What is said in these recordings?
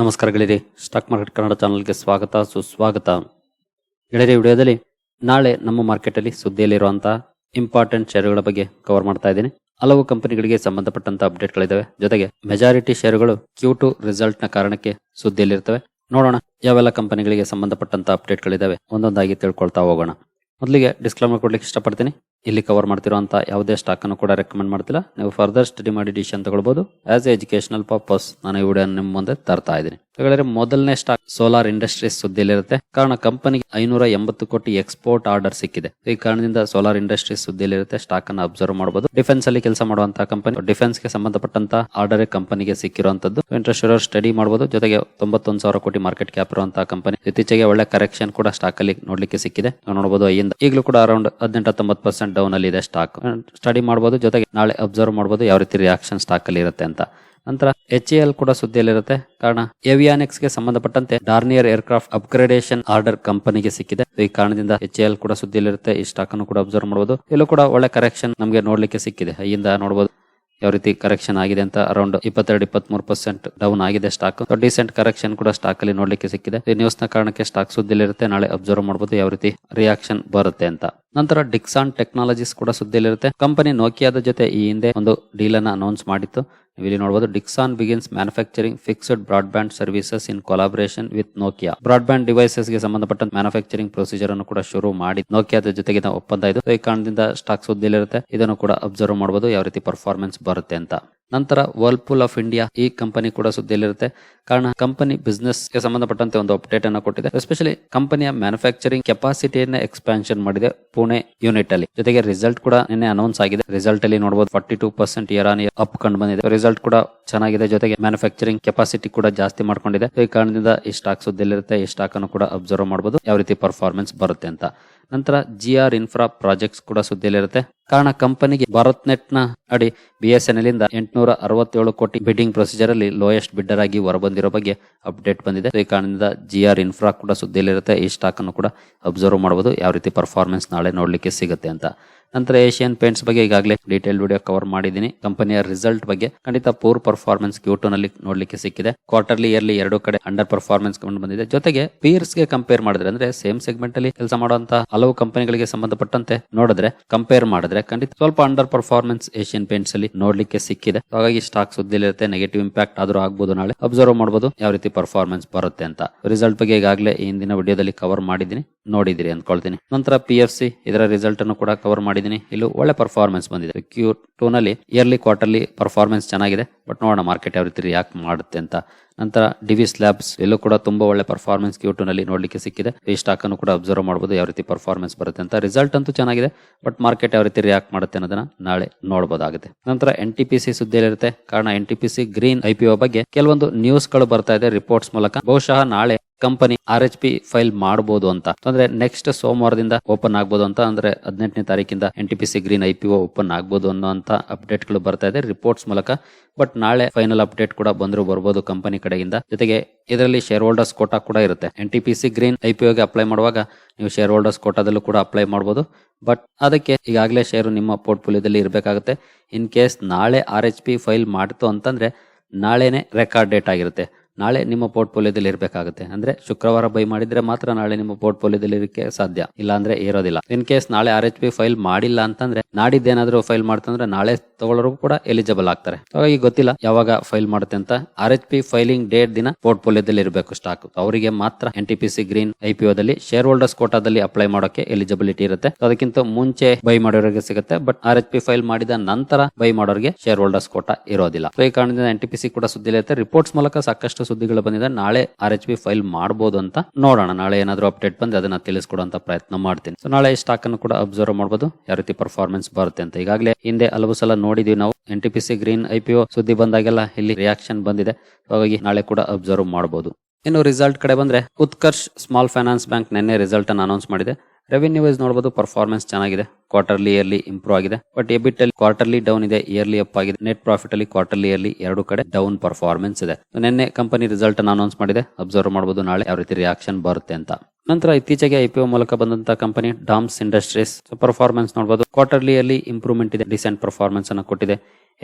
ನಮಸ್ಕಾರ ಗೆಳೆಯರಿ. Stock market Kannada ಚಾನಲ್ಗೆ ಸ್ವಾಗತ, ಸುಸ್ವಾಗತ. ಗೆಳೆಯರೆ ವಿಡಿಯೋದಲ್ಲಿ ನಾಳೆ ನಮ್ಮ ಮಾರ್ಕೆಟಲ್ಲಿ ಸುದ್ದಿಯಲ್ಲಿರುವಂತಹ ಇಂಪಾರ್ಟೆಂಟ್ ಷೇರುಗಳ ಬಗ್ಗೆ ಕವರ್ ಮಾಡ್ತಾ ಇದ್ದೀನಿ. ಹಲವು ಕಂಪನಿಗಳಿಗೆ ಸಂಬಂಧಪಟ್ಟಂತ ಅಪ್ಡೇಟ್ಗಳಿದಾವೆ ಜೊತೆಗೆ ಮೆಜಾರಿಟಿ ಷೇರುಗಳು ಕ್ಯೂ ಟು ರಿಸಲ್ಟ್ನ ಕಾರಣಕ್ಕೆ ಸುದ್ದಿಯಲ್ಲಿರ್ತವೆ. ನೋಡೋಣ, ಯಾವೆಲ್ಲ ಕಂಪನಿಗಳಿಗೆ ಸಂಬಂಧಪಟ್ಟಂತ ಅಪ್ಡೇಟ್ಗಳಿದಾವೆ ಒಂದೊಂದಾಗಿ ತಿಳ್ಕೊಳ್ತಾ ಹೋಗೋಣ. ಮೊದಲಿಗೆ ಡಿಸ್ಕ್ಲೈಮರ್ ಕೊಡ್ಲಿಕ್ಕೆ ಇಷ್ಟಪಡ್ತೀನಿ. ಇಲ್ಲಿ ಕವರ್ ಮಾಡ್ತಿರೋಂಥ ಯಾವುದೇ ಸ್ಟಾಕ್ ಅನ್ನು ಕೂಡ ರೆಕಮೆಂಡ್ ಮಾಡ್ತಿಲ್ಲ. ನೀವು ಫರ್ದರ್ ಸ್ಟಡಿ ಮಾಡಿ ಡಿಸಿಷನ್ ತಗೊಳ್ಬಹುದು ಆಸ್ ಎ ಎಜುಕೇಶನಲ್ ಪರ್ಪಸ್ ನಾನು ಈ ವಿಡಿಯೋ ನಿಮ್ಮ ಮುಂದೆ ತರ್ತಾ ಇದ್ದೀನಿ. ಹಾಗಾದ್ರೆ ಮೊದಲನೇ ಸ್ಟಾಕ್ ಸೋಲಾರ್ ಇಂಡಸ್ಟ್ರೀಸ್ ಸುದ್ದಿಯಲ್ಲಿರುತ್ತೆ. ಕಾರಣ ಕಂಪನಿಗೆ ಐನೂರ ಎಂಬತ್ತು ಕೋಟಿ ಎಕ್ಸ್ಪೋರ್ಟ್ ಆರ್ಡರ್ ಸಿಕ್ಕಿದೆ. ಈ ಕಾರಣದಿಂದ ಸೋಲಾರ್ ಇಂಡಸ್ಟ್ರೀಸ್ ಸುದ್ದಿಯಲ್ಲಿರುತ್ತೆ ಸ್ಟಾಕ್ ಅನ್ನು ಅಬ್ಸರ್ವ್ ಮಾಡಬಹುದು ಡಿಫೆನ್ಸ್ ಅಲ್ಲಿ ಕೆಲಸ ಮಾಡುವಂತಹ ಕಂಪನಿ ಡಿಫೆನ್ಸ್ಗೆ ಸಂಬಂಧಪಟ್ಟಂತ ಆರ್ಡರ್ ಕಂಪನಿಗೆ ಸಿಕ್ಕಿರುವಂತದ್ದು ಇಂಟ್ರೆಸ್ಟ್ ಇರೋರು ಸ್ಟಡಿ ಮಾಡಬಹುದು ಜೊತೆಗೆ ತೊಂಬತ್ತೊಂದು ಸಾವಿರ ಕೋಟಿ ಮಾರ್ಕೆಟ್ ಕ್ಯಾಪ್ ಇರುವಂತಹ ಕಂಪನಿ ಇತ್ತೀಚೆಗೆ ಒಳ್ಳೆ ಕರೆಕ್ಷನ್ ಕೂಡ ಸ್ಟಾಕ್ ಅಲ್ಲಿ ನೋಡ್ಲಿಕ್ಕೆ ಸಿಕ್ಕಿದೆ. ನೋಡಬಹುದು ಐಯಿಂದ ಈಗಲೂ ಕೂಡ ಅರೌಂಡ್ ಹದಿನೆಂಟು ತೊಂಬತ್ತು ಪರ್ಸೆಂಟ್ ಡೌನ್ ಅಲ್ಲಿ ಇದೆ ಸ್ಟಾಕ್ ಸ್ಟಡಿ ಮಾಡಬಹುದು ಜೊತೆಗೆ ನಾಳೆ ಅಬ್ಸರ್ವ್ ಮಾಡಬಹುದು ಯಾವ ರೀತಿ ರಿಯಾಕ್ಷನ್ ಸ್ಟಾಕ್ ಅಲ್ಲಿ ಇರುತ್ತೆ ಅಂತ. ನಂತರ ಎಚ್ ಎಲ್ ಕೂಡ ಸುದ್ದಿಯಲ್ಲಿರುತ್ತೆ. ಕಾರಣ ಏವಿಯಾನಿಕ್ಸ್ಗೆ ಸಂಬಂಧಪಟ್ಟಂತೆ ಡಾರ್ನಿಯರ್ ಏರ್ಕ್ರಾಫ್ಟ್ ಅಪ್ಗ್ರೇಡೇಷನ್ ಆರ್ಡರ್ ಕಂಪನಿಗೆ ಸಿಕ್ಕಿದೆ. ಈ ಕಾರಣದಿಂದ ಎಚ್ ಎಲ್ ಕೂಡ ಸುದ್ದಿಯಲ್ಲಿರುತ್ತೆ. ಈ ಸ್ಟಾಕ್ ಅನ್ನು ಕೂಡ ಅಬ್ಸರ್ವ್ ಮಾಡಬಹುದು ಇಲ್ಲೂ ಕೂಡ ಒಳ್ಳೆ ಕರೆಕ್ಷನ್ ನಮಗೆ ನೋಡ್ಲಿಕ್ಕೆ ಸಿಕ್ಕಿದೆ. ಅಲ್ಲಿಂದ ನೋಡಬಹುದು ಯಾವ ರೀತಿ ಕರೆಕ್ಷನ್ ಆಗಿದೆ ಅಂತ ಅರೌಂಡ್ ಇಪ್ಪತ್ತೆರಡು ಇಪ್ಪತ್ಮೂರು ಪರ್ಸೆಂಟ್ ಡೌನ್ ಆಗಿದೆ ಸ್ಟಾಕ್. ಡಿಸೆಂಟ್ ಕರೆಕ್ಷನ್ ಕೂಡ ಸ್ಟಾಕ್ ಅಲ್ಲಿ ನೋಡ್ಲಿಕ್ಕೆ ಸಿಕ್ಕಿದೆ. ಈ ನ್ಯೂಸ್ನ ಕಾರಣಕ್ಕೆ ಸ್ಟಾಕ್ ಸುದ್ದಿಲಿರುತ್ತೆ ನಾಳೆ ಅಬ್ಸರ್ವ್ ಮಾಡಬಹುದು ಯಾವ ರೀತಿ ರಿಯಾಕ್ಷನ್ ಬರುತ್ತೆ ಅಂತ. ನಂತರ ಡಿಕ್ಸಾನ್ ಟೆಕ್ನಾಲಜೀಸ್ ಕೂಡ ಸುದ್ದಿಲಿರುತ್ತೆ ಕಂಪನಿ ನೋಕಿಯಾದ ಜೊತೆ ಈ ಹಿಂದೆ ಒಂದು ಡೀಲ್ ಅನ್ನ ಅನೌನ್ಸ್ ಮಾಡಿತ್ತು. ಇಲ್ಲಿ ನೋಡಬಹುದು Dixon begins manufacturing fixed broadband services in collaboration with Nokia. Broadband ಡಿವೈಸಸ್ಗೆ ಸಂಬಂಧಪಟ್ಟ ಮ್ಯಾನುಫ್ಯಾಕ್ಚರಿಂಗ್ ಪ್ರೊಸೀಜರ್ ಅನ್ನು ಕೂಡ ಶುರು ಮಾಡಿ ನೋಕಿಯಾದ ಜೊತೆಗೆ ಒಪ್ಪಂದ ಇದು. ಈ ಕಾರಣದಿಂದ ಸ್ಟಾಕ್ ಸುದ್ದಿಲಿರುತ್ತೆ ಇದನ್ನು ಕೂಡ ಅಬ್ಸರ್ವ್ ಮಾಡಬಹುದು ಯಾವ ರೀತಿ ಪರ್ಫಾರ್ಮೆನ್ಸ್ ಬರುತ್ತೆ ಅಂತ. ನಂತರ ವರ್ಲ್ಪೂಲ್ ಆಫ್ ಇಂಡಿಯಾ ಈ ಕಂಪನಿ ಕೂಡ ಸುದ್ದಿಯಲ್ಲಿರುತ್ತೆ. ಕಾರಣ ಕಂಪನಿ ಬಿಸ್ನೆಸ್ಗೆ ಸಂಬಂಧಪಟ್ಟಂತೆ ಒಂದು ಅಪ್ಡೇಟ್ ಅನ್ನು ಕೊಟ್ಟಿದೆ. ಎಸ್ಪೆಷಲಿ ಕಂಪನಿಯ ಮ್ಯಾನುಫ್ಯಾಕ್ಚರಿಂಗ್ ಕೆಪಾಸಿಟಿಯನ್ನ ಎಕ್ಸ್ಪಾನ್ಷನ್ ಮಾಡಿದೆ ಪುಣೆ ಯೂನಿಟ್ ಅಲ್ಲಿ. ಜೊತೆಗೆ ರಿಸಲ್ಟ್ ಕೂಡ ನಿನ್ನೆ ಅನೌನ್ಸ್ ಆಗಿದೆ. ರಿಸಲ್ಟ್ ಅಲ್ಲಿ ನೋಡಬಹುದು forty two percent year on year up ಕಂಡು ಬಂದಿದೆ. ರಿಸಲ್ಟ್ ಕೂಡ ಚೆನ್ನಾಗಿದೆ. ಜೊತೆಗೆ ಮ್ಯಾನುಫ್ಯಾಕ್ಚರಿಂಗ್ ಕೆಪಾಸಿಟಿ ಕೂಡ ಜಾಸ್ತಿ ಮಾಡ್ಕೊಂಡಿದೆ. ಈ ಕಾರಣದಿಂದ ಈ ಸ್ಟಾಕ್ ಸುದ್ದಿಯಲ್ಲಿರುತ್ತೆ. ಈ ಸ್ಟಾಕ್ ಅನ್ನು ಕೂಡ ಅಬ್ಸರ್ವ್ ಮಾಡಬಹುದು ಯಾವ ರೀತಿ ಪರ್ಫಾರ್ಮೆನ್ಸ್ ಬರುತ್ತೆ ಅಂತ. ನಂತರ ಜಿ ಆರ್ ಇನ್ಫ್ರಾ ಪ್ರಾಜೆಕ್ಟ್ಸ್ ಕೂಡ ಸುದ್ದಿಯಲ್ಲಿರುತ್ತೆ. ಕಾರಣ ಕಂಪನಿಗೆ ಭಾರತ್ ನೆಟ್ನ ಅಡಿ ಬಿ ಎಸ್ ಎನ್ ಎಲ್ ಇಂದ ಎಂಟುನೂರ ಅರವತ್ತೇಳು ಕೋಟಿ ಬಿಡ್ಡಿಂಗ್ ಪ್ರೊಸೀಜರ್ ಅಲ್ಲಿ ಲೋಯೆಸ್ಟ್ ಬಿಡ್ಡರ್ ಆಗಿ ಹೊರಬಂದಿರೋ ಬಗ್ಗೆ ಅಪ್ಡೇಟ್ ಬಂದಿದೆ. ಈ ಕಾರಣದಿಂದ ಜಿ ಆರ್ ಇನ್ಫ್ರಾ ಕೂಡ ಸುದ್ದಿಯಲ್ಲಿರುತ್ತೆ. ಈ ಸ್ಟಾಕ್ ಅನ್ನು ಕೂಡ ಅಬ್ಸರ್ವ್ ಮಾಡಬಹುದು ಯಾವ ರೀತಿ ಪರ್ಫಾರ್ಮೆನ್ಸ್ ನಾಳೆ ನೋಡ್ಲಿಕ್ಕೆ ಸಿಗುತ್ತೆ ಅಂತ. ನಂತರ ಏಷಿಯನ್ ಪೇಂಟ್ಸ್ ಬಗ್ಗೆ ಈಗಾಗಲೇ ಡೀಟೇಲ್ ವಿಡಿಯೋ ಕವರ್ ಮಾಡಿದ್ದೀನಿ. ಕಂಪನಿಯ ರಿಸಲ್ಟ್ ಬಗ್ಗೆ ಖಂಡಿತ ಪೂರ್ ಪರ್ಫಾರ್ಮೆನ್ಸ್ ಕ್ಯೂಟೋ ನಲ್ಲಿ ನೋಡ್ಲಿಕ್ಕೆ ಸಿಕ್ಕಿದೆ. ಕ್ವಾರ್ಟರ್ಲಿ ಇಯರ್ಲಿ ಎರಡು ಕಡೆ ಅಂಡರ್ ಪರ್ಫಾರ್ಮೆನ್ಸ್ ಕಂಡು ಬಂದಿದೆ. ಜೊತೆಗೆ ಪೀರ್ಸ್ಗೆ ಕಂಪೇರ್ ಮಾಡಿದ್ರೆ ಅಂದ್ರೆ ಸೇಮ್ ಸೆಗ್ಮೆಂಟ್ ಅಲ್ಲಿ ಕೆಲಸ ಮಾಡುವಂತಹ ಹಲವು ಕಂಪನಿಗಳಿಗೆ ಸಂಬಂಧಪಟ್ಟಂತೆ ನೋಡಿದ್ರೆ ಕಂಪೇರ್ ಮಾಡಿದ್ರೆ ಖಂಡಿತ ಸ್ವಲ್ಪ ಅಂಡರ್ ಪರ್ಫಾರ್ಮೆನ್ಸ್ ಏಷಿಯನ್ ಪೇಂಟ್ಸ್ ಅಲ್ಲಿ ನೋಡ್ಲಿಕ್ಕೆ ಸಿಕ್ಕಿದೆ. ಹಾಗಾಗಿ ಸ್ಟಾಕ್ ಸುದ್ದಿಲಿರುತ್ತೆ ನೆಗೆಟಿವ್ ಇಂಪ್ಯಾಕ್ಟ್ ಆದ್ರೂ ಆಗ್ಬಹುದು ನಾಳೆ. ಅಬ್ಸರ್ವ್ ಮಾಡಬಹುದು ಯಾವ ರೀತಿ ಪರ್ಫಾರ್ಮೆನ್ಸ್ ಬರುತ್ತೆ ಅಂತ. ರಿಸಲ್ಟ್ ಬಗ್ಗೆ ಈಗಾಗಲೇ ಹಿಂದಿನ ವಿಡಿಯೋದಲ್ಲಿ ಕವರ್ ಮಾಡಿದ್ದೀನಿ. ನೋಡಿದಿರಿ ಅನ್ಕೊಳ್ತೀನಿ ನಂತರ ಪಿ ಇದರ ರಿಸಲ್ಟ್ ಅನ್ನು ಕೂಡ ಕವರ್ ಮಾಡಿದ್ದೀನಿ. ಇಲ್ಲೂ ಒಳ್ಳೆ ಪರ್ಫಾರ್ಮೆನ್ಸ್ ಬಂದಿದೆ. ಕ್ಯೂ ಟೂ ನಲ್ಲಿ ಇಯರ್ಲಿ ಕ್ವಾರ್ಟರ್ಲಿ ಪರ್ಫಾರ್ಮೆನ್ಸ್ ಚೆನ್ನಾಗಿದೆ. ಬಟ್ ನೋಡೋಣ ಮಾರ್ಕೆಟ್ ಯಾವ ರೀತಿ ರಿಯಾಕ್ಟ್ ಮಾಡುತ್ತೆ ಅಂತ. ನಂತರ ಡಿವಿಸ್ ಲ್ಯಾಬ್ಸ್ ಎಲ್ಲೂ ಕೂಡ ತುಂಬಾ ಒಳ್ಳೆ ಪರ್ಫಾರ್ಮೆನ್ಸ್ ಕ್ಯೂ ಟೂ ನಲ್ಲಿ ನೋಡ್ಲಿಕ್ಕೆ ಸಿಕ್ಕಿದೆ. ಈ ಸ್ಟಾಕ್ ಅನ್ನು ಕೂಡ ಅಬ್ಸರ್ವ್ ಮಾಡಬಹುದು ಯಾವ ರೀತಿ ಪರ್ಫಾರ್ಮೆನ್ಸ್ ಬರುತ್ತೆ ಅಂತ. ರಿಸಲ್ಟ್ ಅಂತೂ ಚೆನ್ನಾಗಿದೆ. ಬಟ್ ಮಾರ್ಕೆಟ್ ಯಾವ ರೀತಿ ರಿಯಾಕ್ಟ್ ಮಾಡುತ್ತೆ ಅನ್ನೋದನ್ನ ನಾಳೆ ನೋಡಬಹುದಾಗುತ್ತೆ ನಂತರ ಎನ್ ಟಿ ಪಿ ಸಿ ಸುದ್ದಿಯಲ್ಲಿರುತ್ತೆ. ಕಾರಣ N T P C green I P O ಬಗ್ಗೆ ಕೆಲವೊಂದು ನ್ಯೂಸ್ಗಳು ಬರ್ತಾ ಇದೆ. ರಿಪೋರ್ಟ್ಸ್ ಮೂಲಕ. ಬಹುಶಃ ನಾಳೆ company R H P file ಮಾಡಬಹುದು ಅಂತ. ಅಂದ್ರೆ ನೆಕ್ಸ್ಟ್ ಸೋಮವಾರದಿಂದ ಓಪನ್ ಆಗ್ಬೋದು ಅಂತ, ಅಂದ್ರೆ ಹದಿನೆಂಟನೇ ತಾರೀಕಿಂದ N T P C green I P open ಆಗ್ಬೋದು ಅನ್ನೋಂತ ಅಪ್ಡೇಟ್ಗಳು ಬರ್ತಾ ಇದೆ ರಿಪೋರ್ಟ್ಸ್ ಮೂಲಕ. ಬಟ್ ನಾಳೆ ಫೈನಲ್ ಅಪ್ಡೇಟ್ ಕೂಡ ಬಂದ್ರು ಬರ್ಬೋದು ಕಂಪನಿ ಕಡೆಯಿಂದ. ಜೊತೆಗೆ ಇದರಲ್ಲಿ ಶೇರ್ ಹೋಲ್ಡರ್ಸ್ ಕೋಟಾ ಕೂಡ ಇರುತ್ತೆ. N T P C green I P ಒಗೆ apply ಮಾಡುವಾಗ ನೀವು ಶೇರ್ ಹೋಲ್ಡರ್ಸ್ ಕೋಟಾದಲ್ಲೂ ಕೂಡ ಅಪ್ಲೈ ಮಾಡಬಹುದು ಬಟ್ ಅದಕ್ಕೆ ಈಗಾಗಲೇ ಶೇರು ನಿಮ್ಮ ಪೋರ್ಟ್ಫೋಲಿಯೋದಲ್ಲಿ ಇರಬೇಕಾಗುತ್ತೆ. ಇನ್ ಕೇಸ್ ನಾಳೆ ಆರ್ ಎಚ್ ಪಿ ಫೈಲ್ ಮಾಡ್ತು ಅಂತಂದ್ರೆ ನಾಳೆನೆ ರೆಕಾರ್ಡ್ ಡೇಟ್ ಆಗಿರುತ್ತೆ. ನಾಳೆ ನಿಮ್ಮ ಪೋರ್ಟ್ಫೋಲಿಯೋದಲ್ಲಿ ಇರಬೇಕಾಗುತ್ತೆ. ಅಂದ್ರೆ ಶುಕ್ರವಾರ ಬೈ ಮಾಡಿದ್ರೆ ಮಾತ್ರ ನಾಳೆ ನಿಮ್ಮ ಪೋರ್ಟ್ಫೋಲಿಯೋದಲ್ಲಿ ಇರಕ್ಕೆ ಸಾಧ್ಯ. ಇಲ್ಲ ಅಂದ್ರೆ ಇರೋದಿಲ್ಲ. ಇನ್ ಕೇಸ್ ನಾಳೆ ಆರ್ ಫೈಲ್ ಮಾಡಿಲ್ಲ ಅಂತಂದ್ರೆ ನಾಡಿದ್ದೇನಾದ್ರೂ ಫೈಲ್ ಮಾಡ್ತಂದ್ರೆ ನಾಳೆ ತಗೊಳ್ಳೋರು ಕೂಡ ಎಲಿಜಿಬಲ್ ಆಗ್ತಾರೆ. ಹಾಗಾಗಿ ಗೊತ್ತಿಲ್ಲ ಯಾವಾಗ ಫೈಲ್ ಮಾಡುತ್ತೆ ಅಂತ. R H P filing date ದಿನ ಪೋರ್ಟ್ಫೋಲಿಯೋದಲ್ಲಿ ಇರಬೇಕು ಸ್ಟಾಕ್. ಅವರಿಗೆ ಮಾತ್ರ N T P C green I P ದಲ್ಲಿ ಶೇರ್ ಹೋಲ್ಡರ್ಸ್ ಕೋಟಾದಲ್ಲಿ ಅಪ್ಲೈ ಮಾಡೋಕೆ ಎಲಿಜಿಬಿಲಿಟಿ ಇರುತ್ತೆ. ಅದಕ್ಕಿಂತ ಮುಂಚೆ ಬೈ ಮಾಡೋರಿಗೆ ಸಿಗುತ್ತೆ. But R H P file ಮಾಡಿದ ನಂತರ ಬೈ ಮಾಡೋರಿಗೆ ಶೇರ್ ಹೋಲ್ಡರ್ಸ್ ಕೋಟಾ ಇರೋದಿಲ್ಲ. ಸೊ ಈ ಕಾರಣದಿಂದ ಎನ್ ಟಿ ಪಿ ಸಿ ಕೂಡ ಸುದ್ದಿ ಇರುತ್ತೆ. ರಿಪೋರ್ಟ್ಸ್ ಮೂಲಕ ಸಾಕಷ್ಟು ಸುದ್ದಿಗಳು ಬಂದಿದೆ. ನಾಳೆ ಆರ್ ಎಚ್ ಪಿ ಫೈಲ್ ಮಾಡಬಹುದು ಅಂತ ನೋಡೋಣ. ನಾಳೆ ಏನಾದರೂ ಅಪ್ಡೇಟ್ ಬಂದ್ರೆ ಅದನ್ನ ತಿಳಿಸ್ಕೊಡುವಂತ ಪ್ರಯತ್ನ ಮಾಡ್ತೀನಿ. ಸೊ ನಾಳೆ ಸ್ಟಾಕ್ ಅನ್ನು ಕೂಡ ಅಬ್ಸರ್ವ್ ಮಾಡಬಹುದು ಯಾವ ರೀತಿ ಪರ್ಫಾರ್ಮೆನ್ಸ್ ಬರುತ್ತೆ ಅಂತ. ಈಗಾಗಲೇ ಹಿಂದೆ ಹಲವು ಸಲ ನೋಡಿದೀವಿ ನಾವು N T P C green I P O ಸುದ್ದಿ ಬಂದಾಗೆಲ್ಲ ಇಲ್ಲಿ ರಿಯಾಕ್ಷನ್ ಬಂದಿದೆ. ಹಾಗಾಗಿ ನಾಳೆ ಕೂಡ ಅಬ್ಸರ್ವ್ ಮಾಡಬಹುದು ಇನ್ನು ರಿಸಲ್ಟ್ ಕಡೆ ಬಂದ್ರೆ ಉತ್ಕರ್ಷ್ ಸ್ಮಾಲ್ ಫೈನಾನ್ಸ್ ಬ್ಯಾಂಕ್ ನಿನ್ನೆ ರಿಸಲ್ಟ್ ಅನ್ನು ಅನೌನ್ಸ್ ಮಾಡಿದೆ. ರೆವಿನ್ಯೂ ವೈಸ್ ನೋಡಬಹುದು ಪರ್ಫಾರ್ಮೆನ್ಸ್ ಚೆನ್ನಾಗಿದೆ. ಕ್ವಾರ್ಟರ್ಲಿ ಇಯರ್ಲಿ ಇಂಪ್ರೂವ್ ಆಗಿದೆ. ಬಟ್ ಎಬಿಟ್ ಅಲ್ಲಿ ಕ್ವಾರ್ಟರ್ಲಿ ಡೌನ್ ಇದೆ ಇಯರ್ಲಿ ಅಪ್ ಆಗಿದೆ. ನೆಟ್ ಪ್ರಾಫಿಟ್ ಅಲ್ಲಿ ಕ್ವಾರ್ಟರ್ಲಿ ಇಯರ್ಲಿ ಎರಡು ಕಡೆ ಡೌನ್ ಪರ್ಫಾರ್ಮೆನ್ಸ್ ಇದೆ. ನಿನ್ನೆ ಕಂಪನಿ ರಿಸಲ್ಟ್ ಅನ್ನು ಅನೌನ್ಸ್ ಮಾಡಿದೆ. ಅಬ್ಸರ್ವ್ ಮಾಡಬಹುದು ನಾಳೆ ಯಾವ ರೀತಿ ರಿಯಾಕ್ಷನ್ ಬರುತ್ತೆ ಅಂತ. ನಂತರ ಇತ್ತೀಚೆಗೆ ಐಪಿಒ ಮೂಲಕ ಬಂದಂತಹ ಕಂಪನಿ ಡಾಮ್ಸ್ ಇಂಡಸ್ಟ್ರೀಸ್ ಪರ್ಫಾರ್ಮೆನ್ಸ್ ನೋಡಬಹುದು ಕ್ವಾರ್ಟರ್ಲಿ ಅಲ್ಲಿ ಇಂಪ್ರೂವ್ಮೆಂಟ್ ಇದೆ. ಡಿಸೆಂಟ್ ಪರ್ಫಾರ್ಮೆನ್ಸ್ ಅನ್ನು ಕೊಟ್ಟಿದೆ.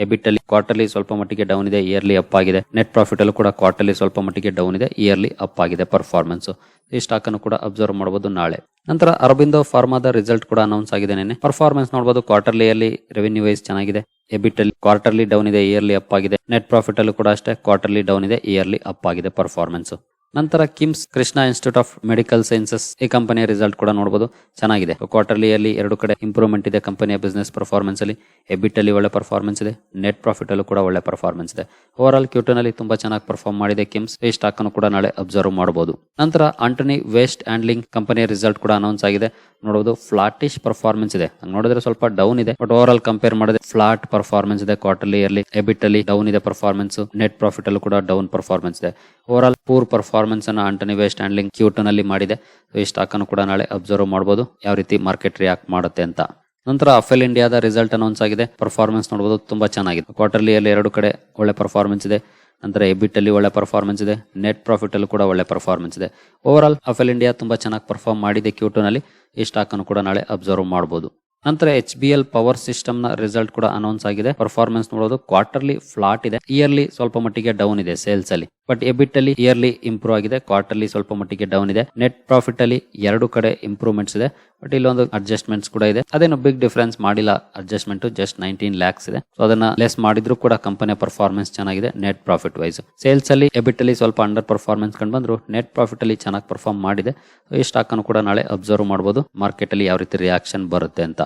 ಎಬಿಟ್ ಅಲ್ಲಿ ಕ್ವಾರ್ಟರ್ಲಿ ಸ್ವಲ್ಪ ಮಟ್ಟಿಗೆ ಡೌನ್ ಇದೆ. ಇಯರ್ಲಿ ಅಪ್ ಆಗಿದೆ. ನೆಟ್ ಪ್ರಾಫಿಟ್ ಅಲ್ಲೂ ಕೂಡ ಕ್ವಾರ್ಟರ್ಲಿ ಸ್ವಲ್ಪ ಮಟ್ಟಿಗೆ ಡೌನ್ ಇದೆ. ಇಯರ್ಲಿ ಅಪ್ ಆಗಿದೆ ಪರ್ಫಾರ್ಮೆನ್ಸ್. ಈ ಸ್ಟಾಕ್ ಅನ್ನು ಕೂಡ ಅಬ್ಸರ್ವ್ ಮಾಡಬಹುದು ನಾಳೆ. ನಂತರ ಅರಬಿಂದೋ ಫಾರ್ಮಾದ ರಿಸಲ್ಟ್ ಕೂಡ ಅನೌನ್ಸ್ ಆಗಿದೆ ನೆನೆ ಪರ್ಫಾರ್ಮೆನ್ಸ್ ನೋಡಬಹುದು ಕ್ವಾರ್ಟರ್ಲಿ ಅಲ್ಲಿ ರೆವೆನ್ಯೂ ವೈಸ್ ಚೆನ್ನಾಗಿದೆ. ಎಬಿಟ್ ಅಲ್ಲಿ ಕ್ವಾರ್ಟರ್ಲಿ ಡೌನ್ ಇದೆ. ಇಯರ್ಲಿ ಅಪ್ ಆಗಿದೆ. ನೆಟ್ ಪ್ರಾಫಿಟ್ ಅಲ್ಲೂ ಕೂಡ ಅಷ್ಟೇ. ಕ್ವಾರ್ಟರ್ಲಿ ಡೌನ್ ಇದೆ. ಇಯರ್ಲಿ ಅಪ್ ಆಗಿದೆ ಪರ್ಫಾರ್ಮೆನ್ಸ್. ನಂತರ KIMS Krishna institute of medical sciences ಈ ಕಂಪನಿಯ ರಿಸಲ್ಟ್ ಕೂಡ ನೋಡಬಹುದು ಚೆನ್ನಾಗಿದೆ. ಕ್ವಾರ್ಟರ್ಲಿ ಅಲ್ಲಿ ಎರಡು ಕಡೆ ಇಂಪ್ರೂವ್ಮೆಂಟ್ ಇದೆ ಕಂಪನಿಯ ಬಿಸ್ನೆಸ್ ಪರ್ಫಾರ್ಮೆನ್ಸ್ ಅಲ್ಲಿ. ಎಬಿಟ್ ಅಲ್ಲಿ ಒಳ್ಳೆ ಪರ್ಫಾರ್ಮೆನ್ಸ್ ಇದೆ. ನೆಟ್ ಪ್ರಾಫಿಟ್ ಅಲ್ಲೂ ಕೂಡ ಒಳ್ಳೆ ಪರ್ಫಾರ್ಮೆನ್ಸ್ ಇದೆ. ಓವರ್ ಆಲ್ ಕ್ಯೂಟನ್ ಅಲ್ಲಿ ತುಂಬಾ ಚೆನ್ನಾಗಿ ಪರ್ಫಾರ್ಮ್ ಮಾಡಿದೆ ಕಿಮ್ಸ್. ಈ ಸ್ಟಾಕ್ ಅನ್ನು ಕೂಡ ನಾಳೆ ಅಬ್ಸರ್ವ್ ಮಾಡಬಹುದು ನಂತರ ಆಂಟನಿ ವೇಸ್ಟ್ ಹ್ಯಾಂಡ್ಲಿಂಗ್ ಕಂಪನಿಯ ರಿಸಲ್ಟ್ ಕೂಡ ಅನೌನ್ಸ್ ಆಗಿದೆ. ನೋಡಬಹುದು ಫ್ಲಾಟಿಶ್ ಪರ್ಫಾರ್ಮೆನ್ಸ್ ಇದೆ. ನೋಡಿದ್ರೆ ಸ್ವಲ್ಪ ಡೌನ್ ಇದೆ. ಬಟ್ ಓವರ್ ಆಲ್ ಕಂಪೇರ್ ಮಾಡಿದ್ರೆ ಫ್ಲಾಟ್ ಪರ್ಫಾರ್ಮೆನ್ಸ್ ಇದೆ ಕ್ವಾರ್ಟರ್ಲಿ ಯಲ್ಲಿ ಎಬಿಟ್ ಅಲ್ಲಿ ಡೌನ್ ಇದೆ ಪರ್ಫಾರ್ಮೆನ್ಸ್ ನೆಟ್ ಪ್ರಾಫಿಟ್ ಅಲ್ಲೂ ಕೂಡ ಡೌನ್ ಪರ್ಫಾರ್ಮೆನ್ಸ್ ಇದೆ. ಓವರ್ ಆಲ್ ಪೂರ್ ಪರ್ಫಾರ್ಮೆನ್ಸ್ ಅನ್ನ ಆಂಟನಿ ವೇಸ್ಟ್ ಹ್ಯಾಂಡ್ಲಿಂಗ್ ಕ್ಯೂಟ್ನಲ್ಲಿ ಮಾಡಿದೆ. ಸೊ ಈ ಸ್ಟಾಕ್ ಅನ್ನು ಕೂಡ ನಾಳೆ ಅಬ್ಸರ್ವ್ ಮಾಡಬಹುದು ಯಾವ ರೀತಿ ಮಾರ್ಕೆಟ್ ರಿಯಾಕ್ಟ್ ಮಾಡುತ್ತೆ ಅಂತ. ನಂತರ ಅಫೆಲ್ ಇಂಡಿಯಾದ ರಿಸಲ್ಟ್ ಅನೌನ್ಸ್ ಆಗಿದೆ. ಪರ್ಫಾರ್ಮೆನ್ಸ್ ನೋಡಬಹುದು ತುಂಬಾ ಚೆನ್ನಾಗಿದೆ. ಕ್ವಾರ್ಟರ್ಲಿ ಅಲ್ಲಿ ಎರಡು ಕಡೆ ಒಳ್ಳೆ ಪರ್ಫಾರ್ಮೆನ್ಸ್ ಇದೆ. ನಂತರ ಎಬಿಟ್ ಅಲ್ಲಿ ಒಳ್ಳೆ ಪರ್ಫಾರ್ಮೆನ್ಸ್ ಇದೆ. ನೆಟ್ ಪ್ರಾಫಿಟ್ ಅಲ್ಲಿ ಕೂಡ ಒಳ್ಳೆ ಪರ್ಫಾರ್ಮೆನ್ಸ್ ಇದೆ. ಓವರ್ ಆಲ್ ಅಫೆಲ್ ಇಂಡಿಯಾ ತುಂಬಾ ಚೆನ್ನಾಗಿ ಪರ್ಫಾರ್ಮ್ ಮಾಡಿದೆ ಕ್ಯೂಟನ್ನಲ್ಲಿ ಈ ಸ್ಟಾಕ್ ಅನ್ನು ಕೂಡ ನಾಳೆ ಅಬ್ಸರ್ವ್ ಮಾಡಬಹುದು ನಂತರ ಎಚ್ ಬಿ ಎಲ್ ಪವರ್ ಸಿಸ್ಟಮ್ನ ರಿಸಲ್ಟ್ ಕೂಡ ಅನೌನ್ಸ್ ಆಗಿದೆ. ಪರ್ಫಾರ್ಮೆನ್ಸ್ ನೋಡೋದು ಕ್ವಾರ್ಟರ್ಲಿ ಫ್ಲಾಟ್ ಇದೆ. ಇಯರ್ಲಿ ಸ್ವಲ್ಪ ಮಟ್ಟಿಗೆ ಡೌನ್ ಇದೆ ಸೇಲ್ಸ್ ಅಲ್ಲಿ. ಬಟ್ ಎಬಿಟ್ ಅಲ್ಲಿ ಇಯರ್ಲಿ ಇಂಪ್ರೂವ್ ಆಗಿದೆ. ಕ್ವಾರ್ಟರ್ಲಿ ಸ್ವಲ್ಪ ಮಟ್ಟಿಗೆ ಡೌನ್ ಇದೆ. ನೆಟ್ ಪ್ರಾಫಿಟ್ ಅಲ್ಲಿ ಎರಡು ಕಡೆ ಇಂಪ್ರೂವ್ಮೆಂಟ್ಸ್ ಇದೆ. ಬಟ್ ಇಲ್ಲೊಂದು ಅಡ್ಜಸ್ಟ್ಮೆಂಟ್ಸ್ ಕೂಡ ಇದೆ. ಅದೇನು ಬಿಗ್ ಡಿಫರೆನ್ಸ್ ಮಾಡಿಲ್ಲ ಅಡ್ಜಸ್ಟ್ಮೆಂಟ್ ಜಸ್ಟ್ ನೈನ್ಟೀನ್ ಲ್ಯಾಕ್ಸ್ ಇದೆ. ಸೊ ಅದನ್ನ ಲೆಸ್ ಮಾಡಿದ್ರು ಕೂಡ ಕಂಪನಿಯ ಪರ್ಫಾರ್ಮೆನ್ಸ್ ಚೆನ್ನಾಗಿದೆ ನೆಟ್ ಪ್ರಾಫಿಟ್ ವೈಸ್ ಸೇಲ್ಸ್ ಅಲ್ಲಿ ಎಬಿಟ್ ಅಲ್ಲಿ ಸ್ವಲ್ಪ ಅಂಡರ್ ಪರ್ಫಾರ್ಮೆನ್ಸ್ ಕಂಡು ಬಂದ್ರು ನೆಟ್ ಪ್ರಾಫಿಟ್ ಅಲ್ಲಿ ಚೆನ್ನಾಗಿ ಪರ್ಫಾರ್ಮ್ ಮಾಡಿದೆ. ಈ ಸ್ಟಾಕ್ ಅನ್ನು ಕೂಡ ನಾಳೆ ಅಬ್ಸರ್ವ್ ಮಾಡಬಹುದು ಮಾರ್ಕೆಟ್ ಅಲ್ಲಿ ಯಾವ ರೀತಿ ರಿಯಾಕ್ಷನ್ ಬರುತ್ತೆ ಅಂತ.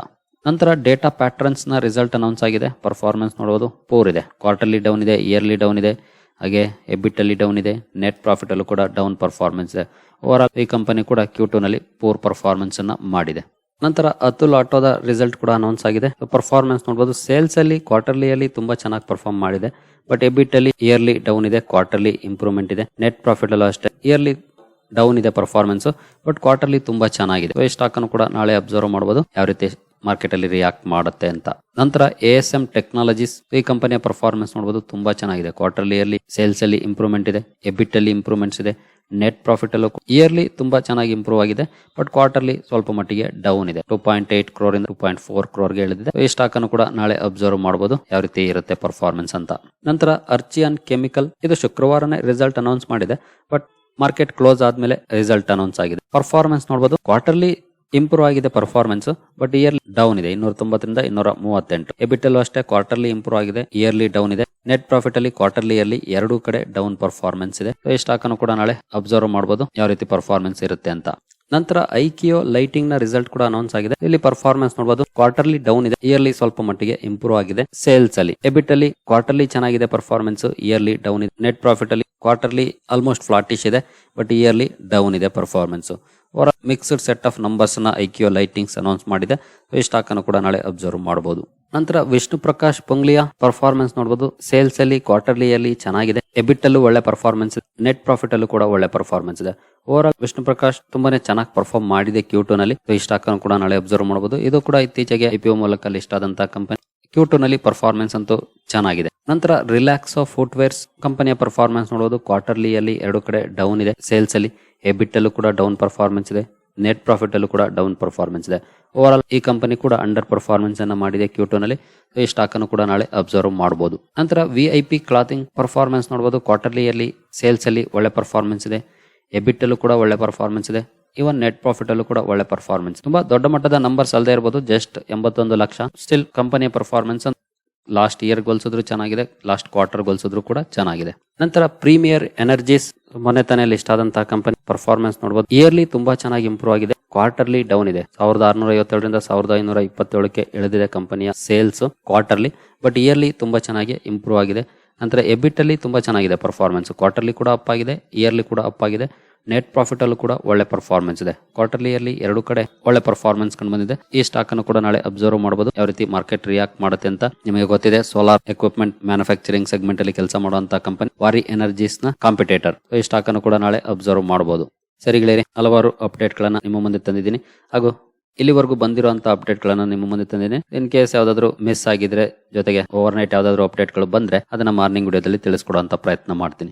ನಂತರ ಡೇಟಾ ಪ್ಯಾಟ್ರನ್ಸ್ನ ರಿಸಲ್ಟ್ ಅನೌನ್ಸ್ ಆಗಿದೆ. ಪರ್ಫಾರ್ಮೆನ್ಸ್ ನೋಡಬಹುದು ಪೋರ್ ಇದೆ. ಕ್ವಾರ್ಟರ್ಲಿ ಡೌನ್ ಇದೆ ಇಯರ್ಲಿ ಡೌನ್ ಇದೆ. ಹಾಗೆ ಎಬಿಟ್ ಅಲ್ಲಿ ಡೌನ್ ಇದೆ. ನೆಟ್ ಪ್ರಾಫಿಟ್ ಅಲ್ಲೂ ಕೂಡ ಡೌನ್ ಪರ್ಫಾರ್ಮೆನ್ಸ್ ಇದೆ. ಓವರ್ ಆಲ್ ಈ ಕಂಪನಿ ಕೂಡ ಕ್ಯೂಟೂ ನಲ್ಲಿ ಪೂರ್ ಪರ್ಫಾರ್ಮೆನ್ಸ್ ಅನ್ನ ಮಾಡಿದೆ. ನಂತರ ಅತುಲ್ ಆಟೋದ ರಿಸಲ್ಟ್ ಕೂಡ ಅನೌನ್ಸ್ ಆಗಿದೆ. ಪರ್ಫಾರ್ಮೆನ್ಸ್ ನೋಡಬಹುದು ಸೇಲ್ಸ್ ಅಲ್ಲಿ ಕ್ವಾರ್ಟರ್ಲಿ ಅಲ್ಲಿ ತುಂಬಾ ಚೆನ್ನಾಗಿ ಪರ್ಫಾರ್ಮ್ ಮಾಡಿದೆ. ಬಟ್ ಎಬಿಟ್ ಅಲ್ಲಿ ಇಯರ್ಲಿ ಡೌನ್ ಇದೆ ಕ್ವಾರ್ಟರ್ಲಿ ಇಂಪ್ರೂವ್ಮೆಂಟ್ ಇದೆ. ನೆಟ್ ಪ್ರಾಫಿಟ್ ಅಲ್ಲೂ ಅಷ್ಟೇ ಇಯರ್ಲಿ ಡೌನ್ ಇದೆ ಪರ್ಫಾರ್ಮೆನ್ಸ್ ಬಟ್ ಕ್ವಾರ್ಟರ್ಲಿ ತುಂಬಾ ಚೆನ್ನಾಗಿದೆ. ಸ್ಟಾಕ್ ಅನ್ನು ಕೂಡ ನಾಳೆ ಅಬ್ಸರ್ವ್ ಮಾಡಬಹುದು ಯಾವ ರೀತಿ ಮಾರ್ಕೆಟ್ ಅಲ್ಲಿ ರಿಯಾಕ್ಟ್ ಮಾಡುತ್ತೆ ಅಂತ. ನಂತರ ಎ ಎಸ್ ಎಂ ಟೆಕ್ನಾಲಜೀಸ್ ಈ ಕಂಪನಿಯ ಪರ್ಫಾರ್ಮೆನ್ಸ್ ನೋಡಬಹುದು ತುಂಬಾ ಚೆನ್ನಾಗಿದೆ. ಕ್ವಾರ್ಟರ್ಲಿ ಇಯರ್ಲಿ ಸೇಲ್ಸ್ ಅಲ್ಲಿ ಇಂಪ್ರೂವ್ಮೆಂಟ್ ಇದೆ ಎಬಿಟ್ ಅಲ್ಲಿ ಇಂಪ್ರೂವ್ಮೆಂಟ್ಸ್ ಇದೆ ನೆಟ್ ಪ್ರಾಫಿಟ್ ಅಲ್ಲೂ ಇಯರ್ಲಿ ತುಂಬಾ ಚೆನ್ನಾಗಿ ಇಂಪ್ರೂವ್ ಆಗಿದೆ ಬಟ್ ಕ್ವಾರ್ಟರ್ಲಿ ಸ್ವಲ್ಪ ಮಟ್ಟಿಗೆ ಡೌನ್ ಇದೆ. ಟೂ ಪಾಯಿಂಟ್ ಏಟ್ ಕ್ರೋರ್ ಇಂದ ಟೂ ಪಾಯಿಂಟ್ ಫೋರ್ ಕ್ರೋರ್ಗೆ ಇಳಿದಿದೆ. ಈ ಸ್ಟಾಕ್ ಅನ್ನು ಕೂಡ ನಾಳೆ ಅಬ್ಸರ್ವ್ ಮಾಡಬಹುದು ಯಾವ ರೀತಿ ಇರುತ್ತೆ ಪರ್ಫಾರ್ಮೆನ್ಸ್ ಅಂತ. ನಂತರ ಅರ್ಚಿಯನ್ ಕೆಮಿಕಲ್ ಇದು ಶುಕ್ರವಾರನೇ ರಿಸಲ್ಟ್ ಅನೌನ್ಸ್ ಮಾಡಿದೆ ಬಟ್ ಮಾರ್ಕೆಟ್ ಕ್ಲೋಸ್ ಆದ್ಮೇಲೆ ರಿಸಲ್ಟ್ ಅನೌನ್ಸ್ ಆಗಿದೆ. ಪರ್ಫಾರ್ಮೆನ್ಸ್ ನೋಡಬಹುದು ಕ್ವಾರ್ಟರ್ಲಿ ಇಂಪ್ರೂವ್ ಆಗಿದೆ ಪರ್ಫಾರ್ಮೆನ್ಸ್ ಬಟ್ ಇಯರ್ಲಿ ಡೌನ್ ಇದೆ. ಇನ್ನೂರ ತೊಂಬತ್ತರಿಂದ ಇನ್ನೂರ ಮೂವತ್ತೆಂಟು ಎಬಿಟಲ್ಲೂ ಅಷ್ಟೇ ಕ್ವಾರ್ಟರ್ಲಿ ಇಂಪ್ರೂವ್ ಆಗಿದೆ ಇಯರ್ಲಿ ಡೌನ್ ಇದೆ. ನೆಟ್ ಪ್ರಾಫಿಟ್ ಅಲ್ಲಿ ಕ್ವಾರ್ಟರ್ಲಿ ಇಯರ್ಲಿ ಎರಡು ಕಡೆ ಡೌನ್ ಪರ್ಫಾರ್ಮೆನ್ಸ್ ಇದೆ. ಈ ಸ್ಟಾಕ್ ಅನ್ನು ಕೂಡ ನಾಳೆ ಅಬ್ಸರ್ವ್ ಮಾಡಬಹುದು ಯಾವ ರೀತಿ ಪರ್ಫಾರ್ಮೆನ್ಸ್ ಇರುತ್ತೆ ಅಂತ. ನಂತರ ಐಕಿಯೋ ಲೈಟಿಂಗ್ನ ರಿಸಲ್ಟ್ ಕೂಡ ಅನೌನ್ಸ್ ಆಗಿದೆ. ಇಲ್ಲಿ ಪರ್ಫಾರ್ಮೆನ್ಸ್ ನೋಡಬಹುದು ಕ್ವಾರ್ಟರ್ಲಿ ಡೌನ್ ಇದೆ. ಇಯರ್ಲಿ ಸ್ವಲ್ಪ ಮಟ್ಟಿಗೆ ಇಂಪ್ರೂವ್ ಆಗಿದೆ ಸೇಲ್ಸ್ ಅಲ್ಲಿ. ಎಬಿಟ್ ಅಲ್ಲಿ ಕ್ವಾರ್ಟರ್ಲಿ ಚೆನ್ನಾಗಿದೆ ಪರ್ಫಾರ್ಮೆನ್ಸ್ ಇಯರ್ಲಿ ಡೌನ್ ಇದೆ. ನೆಟ್ ಪ್ರಾಫಿಟ್ ಅಲ್ಲಿ ಕ್ವಾರ್ಟರ್ಲಿ ಆಲ್ಮೋಸ್ಟ್ ಫ್ಲಾಟಿಶ್ ಇದೆ ಬಟ್ ಇಯರ್ಲಿ ಡೌನ್ ಇದೆ ಪರ್ಫಾರ್ಮೆನ್ಸ್ ಅವರ ಮಿಕ್ಸ್ಡ್ ಸೆಟ್ ಆಫ್ ನಂಬರ್ಸ್ನ ಕ್ಯೂ ಲೈಟಿಂಗ್ಸ್ ಅನೌನ್ಸ್ ಮಾಡಿದೆ. ಈ ಸ್ಟಾಕ್ ಅನ್ನು ಕೂಡ ನಾಳೆ ಅಬ್ಸರ್ವ್ ಮಾಡಬಹುದು ನಂತರ ವಿಷ್ಣು ಪ್ರಕಾಶ್ ಪೊಂಗ್ಲಿಯ ಪರ್ಫಾರ್ಮೆನ್ಸ್ ನೋಡಬಹುದು ಸೇಲ್ಸ್ ಅಲ್ಲಿ ಕ್ವಾರ್ಟರ್ಲಿ ಅಲ್ಲಿ ಚೆನ್ನಾಗಿದೆ. ಎಬಿಟ್ ಅಲ್ಲೂ ಒಳ್ಳೆ ಪರ್ಫಾರ್ಮೆನ್ಸ್ ನೆಟ್ ಪ್ರಾಫಿಟ್ ಅಲ್ಲೂ ಕೂಡ ಒಳ್ಳೆ ಪರ್ಫಾರ್ಮೆನ್ಸ್ ಇದೆ. ಓವರ್ ಆಲ್ ವಿಷ್ಣು ಪ್ರಕಾಶ್ ತುಂಬಾನೇ ಚೆನ್ನಾಗಿ ಪರ್ಫಾರ್ಮ್ ಮಾಡಿದೆ ಕ್ಯೂ ಟೂ ನಲ್ಲಿ. ಈ ಸ್ಟಾಕ್ ಅನ್ನು ಕೂಡ ನಾಳೆ ಅಬ್ಸರ್ವ್ ಮಾಡಬಹುದು ಇದು ಕೂಡ ಇತ್ತೀಚೆಗೆ ಐಪಿಒ ಮೂಲಕ ಲಿಸ್ಟ್ ಆದಂತಹ ಕಂಪನಿ ಕ್ಯೂಟು ನಲ್ಲಿ ಪರ್ಫಾರ್ಮೆನ್ಸ್ ಅಂತೂ ಚೆನ್ನಾಗಿದೆ. ನಂತರ ರಿಲ್ಯಾಕ್ಸ್ ಆಫ್ ಫುಟ್ವೇರ್ಸ್ ಕಂಪನಿಯ ಪರ್ಫಾರ್ಮೆನ್ಸ್ ನೋಡೋದು ಕ್ವಾರ್ಟರ್ಲಿ ಅಲ್ಲಿ ಎರಡು ಕಡೆ ಡೌನ್ ಇದೆ. ಸೇಲ್ಸ್ ಅಲ್ಲಿ ಎಬಿಟ್ ಅಲ್ಲೂ ಕೂಡ ಡೌನ್ ಪರ್ಫಾರ್ಮೆನ್ಸ್ ಇದೆ. ನೆಟ್ ಪ್ರಾಫಿಟ್ ಅಲ್ಲೂ ಕೂಡ ಡೌನ್ ಪರ್ಫಾರ್ಮೆನ್ಸ್ ಇದೆ. ಓವರ್ ಆಲ್ ಈ ಕಂಪನಿ ಕೂಡ ಅಂಡರ್ ಪರ್ಫಾರ್ಮೆನ್ಸ್ ಅನ್ನ ಮಾಡಿದೆ ಕ್ಯೂಟೋನಲ್ಲಿ ಈ ಸ್ಟಾಕ್ ಅನ್ನು ಕೂಡ ನಾಳೆ ಅಬ್ಸರ್ವ್ ಮಾಡಬಹುದು ನಂತರ V I P clothing performance ನೋಡಬಹುದು ಕ್ವಾರ್ಟರ್ಲಿ ಅಲ್ಲಿ ಸೇಲ್ಸ್ ಅಲ್ಲಿ ಒಳ್ಳೆ ಪರ್ಫಾರ್ಮೆನ್ಸ್ ಇದೆ. ಎಬಿಟ್ ಅಲ್ಲೂ ಕೂಡ ಒಳ್ಳೆ ಪರ್ಫಾರ್ಮೆನ್ಸ್ ಇದೆ. ಇವನ್ ನೆಟ್ ಪ್ರಾಫಿಟ್ ಅಲ್ಲೂ ಕೂಡ ಒಳ್ಳೆ ಪರ್ಫಾರ್ಮೆನ್ಸ್ ತುಂಬಾ ದೊಡ್ಡ ಮಟ್ಟದ ನಂಬರ್ಸ್ ಅಲ್ಲದೆ ಇರಬಹುದು ಜಸ್ಟ್ ಎಂಬತ್ತೊಂದು ಲಕ್ಷ. ಸ್ಟಿಲ್ ಕಂಪನಿಯ ಪರ್ಫಾರ್ಮೆನ್ಸ್ ಲಾಸ್ಟ್ ಇಯರ್ ಗೋಲ್ಸಿದ್ರು ಚೆನ್ನಾಗಿದೆ ಲಾಸ್ಟ್ ಕ್ವಾರ್ಟರ್ ಗೋಲ್ಸಿದ್ರು ಕೂಡ ಚೆನ್ನಾಗಿದೆ. ನಂತರ ಪ್ರೀಮಿಯರ್ ಎನರ್ಜೀಸ್ ಮೊನ್ನೆ ತಾನೇ ಲಿಸ್ಟ್ ಆದಂತಹ ಕಂಪನಿ ಪರ್ಫಾರ್ಮೆನ್ಸ್ ನೋಡಬಹುದು ಇಯರ್ಲಿ ತುಂಬಾ ಚೆನ್ನಾಗಿ ಇಂಪ್ರೂವ್ ಆಗಿದೆ ಕ್ವಾರ್ಟರ್ಲಿ ಡೌನ್ ಇದೆ. ಸಾವಿರದ ಆರ್ನೂರ ಐವತ್ತೇಳರಿಂದ ಸಾವಿರದ ಐನೂರ ಇಪ್ಪತ್ತೇಳಕ್ಕೆ ಇಳಿದಿದೆ ಕಂಪನಿಯ ಸೇಲ್ಸ್ ಕ್ವಾರ್ಟರ್ಲಿ ಬಟ್ ಇಯರ್ಲಿ ತುಂಬಾ ಚೆನ್ನಾಗಿ ಇಂಪ್ರೂವ್ ಆಗಿದೆ. ನಂತರ ಎಬಿಟ್ ಅಲ್ಲಿ ತುಂಬಾ ಚೆನ್ನಾಗಿದೆ ಪರ್ಫಾರ್ಮೆನ್ಸ್ ಕ್ವಾರ್ಟರ್ಲಿ ಕೂಡ ಅಪ್ ಆಗಿದೆ ಇಯರ್ಲಿ ಕೂಡ ಅಪ್ ಆಗಿದೆ. ನೆಟ್ ಪ್ರಾಫಿಟ್ ಅಲ್ಲೂ ಕೂಡ ಒಳ್ಳೆ ಪರ್ಫಾರ್ಮೆನ್ಸ್ ಇದೆ. ಕ್ವಾರ್ಟರ್ಲಿ ಇಯರ್ಲಿ ಎರಡು ಕಡೆ ಒಳ್ಳೆ ಪರ್ಫಾರ್ಮೆನ್ಸ್ ಕಂಡು ಬಂದಿದೆ. ಈ ಸ್ಟಾಕ್ ಅನ್ನು ಕೂಡ ನಾಳೆ ಅಬ್ಸರ್ವ್ ಮಾಡಬಹುದು ಯಾವ ರೀತಿ ಮಾರ್ಕೆಟ್ ರಿಯಾಕ್ಟ್ ಮಾಡುತ್ತೆ ಅಂತ ನಿಮಗೆ ಗೊತ್ತಿದೆ. ಸೋಲಾರ್ ಎಕ್ವಿಪ್ಮೆಂಟ್ ಮ್ಯಾನುಫ್ಯಾಕ್ಚರಿಂಗ್ ಸೆಗ್ಮೆಂಟ್ ಅಲ್ಲಿ ಕೆಲಸ ಮಾಡುವಂತಹ ಕಂಪನಿ ವಾರಿ ಎನರ್ಜೀಸ್ನ ಕಾಂಪಿಟೇಟರ್ ಈ ಸ್ಟಾಕ್ ಅನ್ನು ಕೂಡ ನಾಳೆ ಅಬ್ಸರ್ವ್ ಮಾಡಬಹುದು ಸರಿಗಳೇ ಹಲವಾರು ಅಪ್ಡೇಟ್ ಗಳನ್ನ ನಿಮ್ಮ ಮುಂದೆ ತಂದಿದ್ದೀನಿ. ಹಾಗೂ ಇಲ್ಲಿವರೆಗೂ ಬಂದಿರುವಂತ ಅಪ್ಡೇಟ್ ಗಳನ್ನ ನಿಮ್ಮ ಮುಂದೆ ತಂದಿದ್ದೀನಿ. ಇನ್ ಕೇಸ್ ಯಾವ್ದಾದ್ರು ಮಿಸ್ ಆಗಿದ್ರೆ, ಜೊತೆಗೆ ಓವರ್ ನೈಟ್ ಯಾವ್ದಾದ್ರು ಅಪ್ಡೇಟ್ಗಳು ಬಂದ್ರೆ, ಅದನ್ನ ಮಾರ್ನಿಂಗ್ ವಿಡಿಯೋದಲ್ಲಿ ತಿಳಿಸ್ಕೊಡುವಂತ ಪ್ರಯತ್ನ ಮಾಡ್ತೀನಿ.